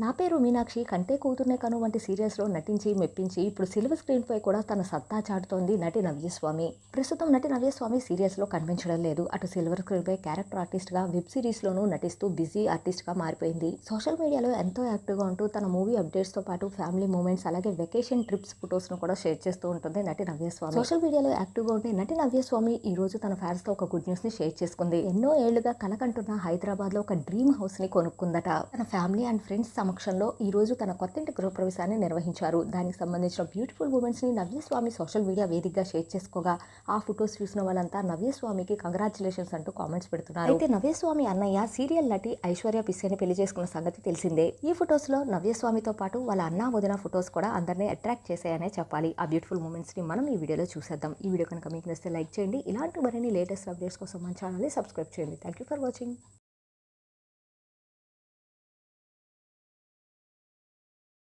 నా పేరు మీనాక్షి కంటే కూతుర్నే కను వంటి సీరియల్స్లో నటించి మెప్పించి ఇప్పుడు సిల్వర్ స్క్రీన్పై కూడా తన సత్తా చాటుతోంది నటి నవ్యస్వామి. ప్రస్తుతం నటి నవ్యస్వామి సీరియల్స్లో కనిపించడం లేదు. అటు సిల్వర్ స్క్రీన్పై క్యారెక్టర్ ఆర్టిస్ట్గా వెబ్ సిరీస్లోనూ నటిస్తూ బిజీ ఆర్టిస్ట్గా మారిపోయింది. సోషల్ మీడియాలో ఎంతో యాక్టివ్గా ఉంటూ తన మూవీ అప్డేట్స్తో పాటు ఫ్యామిలీ మూమెంట్స్ అలాగే వెకేషన్ ట్రిప్స్ ఫొటోస్ను కూడా షేర్ చేస్తూ ఉంటుంది నటి నవ్యస్వామి. సోషల్ మీడియాలో యాక్టివ్గా ఉండే నటి నవ్యస్వామి ఈ రోజు తన ఫ్యాన్స్తో ఒక గుడ్ న్యూస్ని షేర్ చేసుకుంది. ఎన్నో ఏళ్ళుగా కలకంటున్న హైదరాబాద్లో ఒక డ్రీమ్ హౌస్ని కొనుక్కుందట. తన ఫ్యామిలీ అండ్ ఫ్రెండ్స్ సమక్షంలో ఈ రోజు తన కొత్తింటి గృహప్రవేశాన్ని నిర్వహించారు. దానికి సంబంధించిన బ్యూటిఫుల్ ఉమెన్స్ని నవ్యస్వామి సోషల్ మీడియా వేదికగా షేర్ చేసుకోగా ఆ ఫొటోస్ చూసిన వాళ్ళంతా నవ్యస్వామికి కంగ్రాచులేషన్స్ అంటూ కామెంట్స్ పెడుతున్నారు. అయితే నవ్యస్వామి అన్నయ్య సీరియల్ నటి ఐశ్వర్య పిస్సేని పెళ్ళి చేసుకున్న సంగతి తెలిసిందే. ఈ ఫొటోస్లో నవ్యస్వామితో పాటు వాళ్ళ అన్న వదిన ఫొటోస్ కూడా అందరినీ అట్రాక్ట్ చేశాయనే చెప్పాలి. ఆ బ్యూటిఫుల్ మూమెంట్స్ని మనం ఈ వీడియోలో చూసేద్దాం. ఈ వీడియో కనుక మీకు నచ్చితే లైక్ చేయండి. ఇలాంటి మరిన్ని లేటెస్ట్ అప్డేట్స్ కోసం మన ఛానల్ని సబ్స్క్రైబ్ చేయండి. Thank you for watching